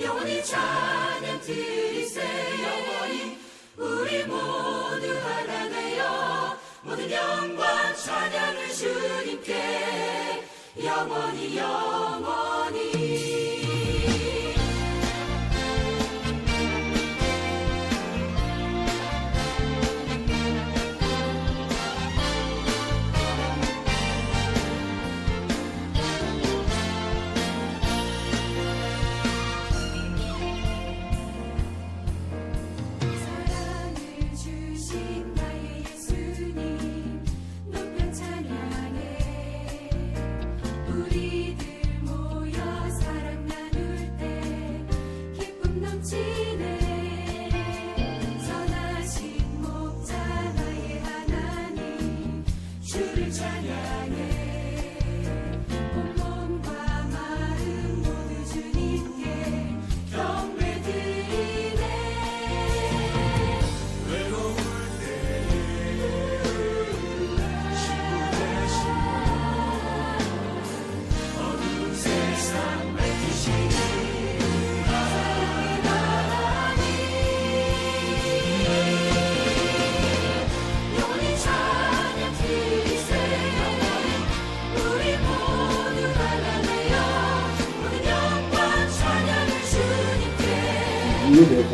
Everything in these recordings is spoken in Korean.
영원히 찬양 드리세. 영원히 우리 모두 하나 되어 모든 영광 찬양을 주님께 영원히 영원히 찬양해 영원히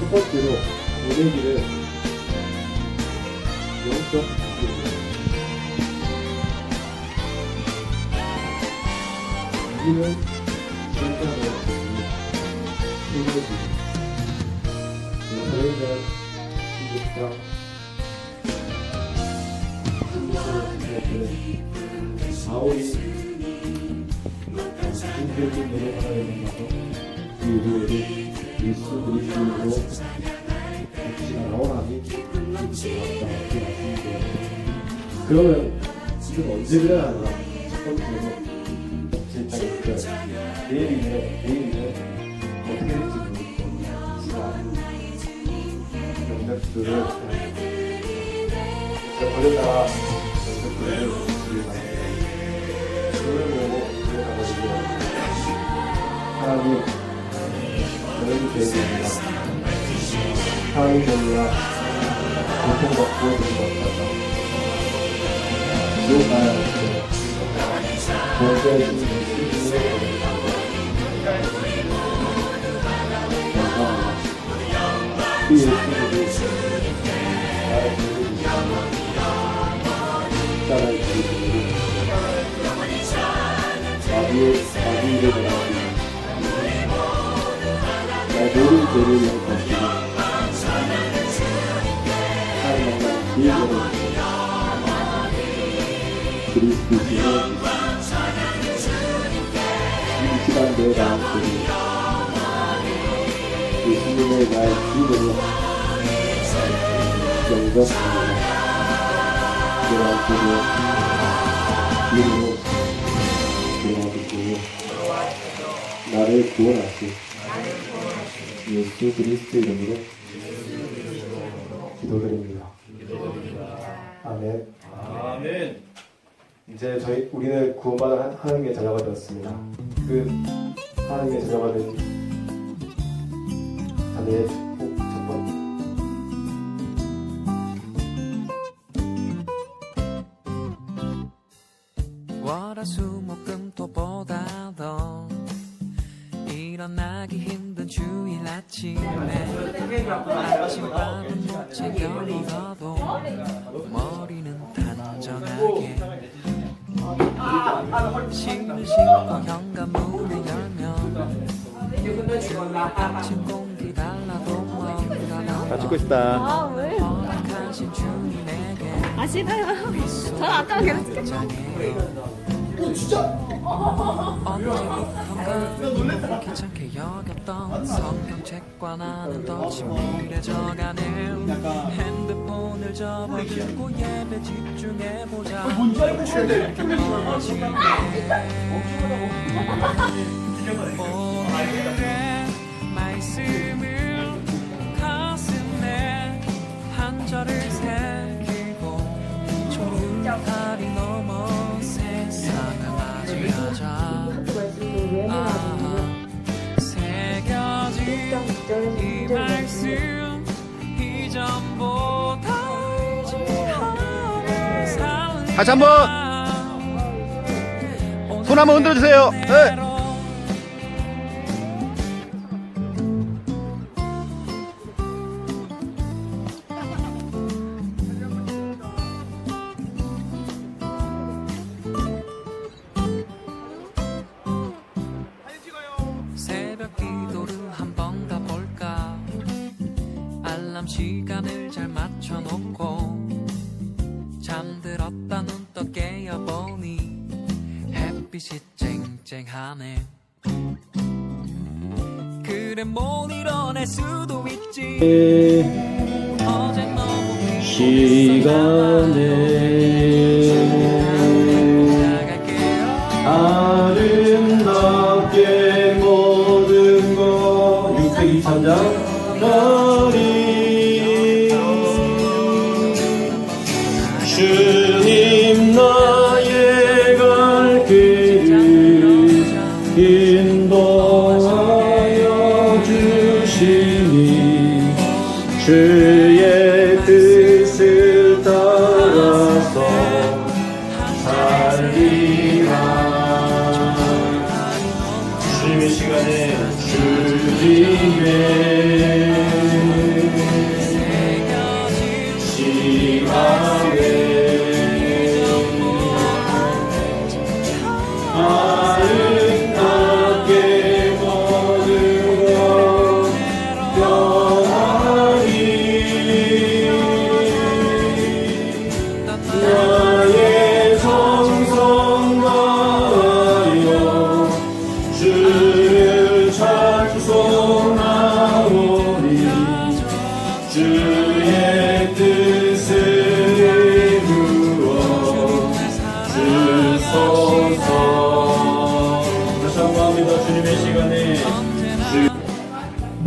첫 번째로 영적 기술입니다. 우리는 실전으로 생각이 저희는 시집장 바울이 그 이후에는 예수 그리스도로 이렇게 말씀드려요. 그러면 이건 언제 그래야? 첫 번째로 제자가 그 내일이면 내일이면 어떻게 될지 모르고 주가 영역들을 걸렸다가 영역들을 하나님 저에게 되겠습니다. 하나님 저희가 고통받고 있는 것 같아서 지옥 가야 할때 구원자의 신이 신중에 거듭니다. 감사합니다. 그 예수님이 나의 죄를 죄를 마귀의 마귀의 죄를 용서하시고 나라 기회를 그리스도시는 이 시간 내 마음속에 예수님의 나의 영접하며 내가 주를 이름으로 주시고 나를 구원하신 예수 그리스도 이름으로 기도드립니다. 아멘. 아멘. 이제 저희 우리는 구원받은 하- 하나님의 자녀가 되었습니다. 그 하나님의 자녀가 된 자녀의 축복 첫 번째. 월화수목금토보다 더 일어나기 힘든 주일 아침에 아침 밥은 못 챙겨 먹어도 머리는 단정하게 신을 신고 현관문을 열면 아침 공기 달라도 뭔가 다 찍고 싶다. 아 왜? 허락하신 주님에게 아 싫어요. 전 아까 계속 장해요 언제부 턴가 귀찮게 여겼던 성경책과 나는 더 친밀해져가는 핸드폰을 접어주고 예배 집중해보자. 오늘의 말씀 다시 한번 손 한번 흔들어 주세요. 네. 그래 못 일어날 수도 있지. 시간에 아름답게 모든 것. 602천장. 너리 주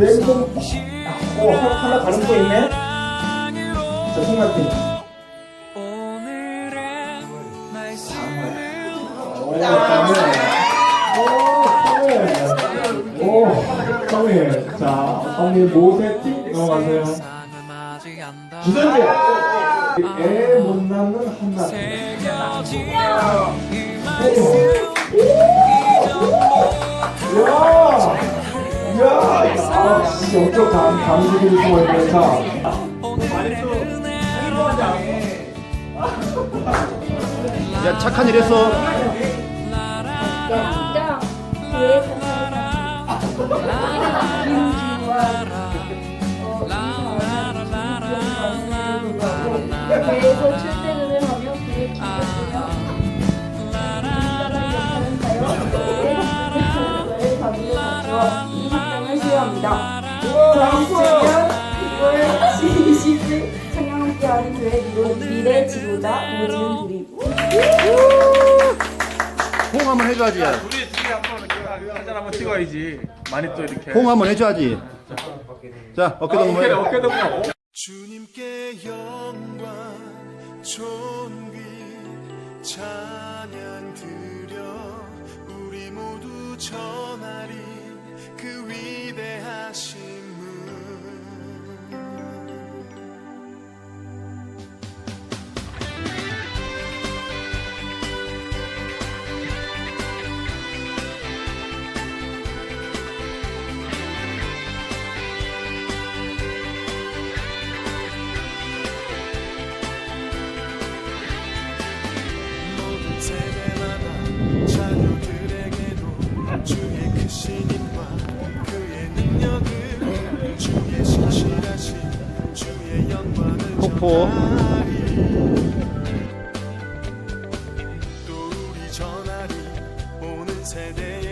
멘붕 어 하나 다른 거 있네 자 말씀을 오자 성우님 모세 팀 넘어가세요 세상을 맞이한다 주전제 애못 낳는 한나. 야! 야! 아, 진짜 착한 일 했어. 출퇴근을 하며 오지은 드리고 호응 한번 해줘야지. 야. 우리 둘이 한번 이렇게 한잔 한번 찍어야지. 많이 또 이렇게. 호응 한번 해줘야지. 자 어깨 동무 해. 어깨 어깨 동무. 주님께 영광 존귀 찬양 드려 우리 모두 전하리 그 위대하심 무서워. 또 우리 전화리 오는 세대의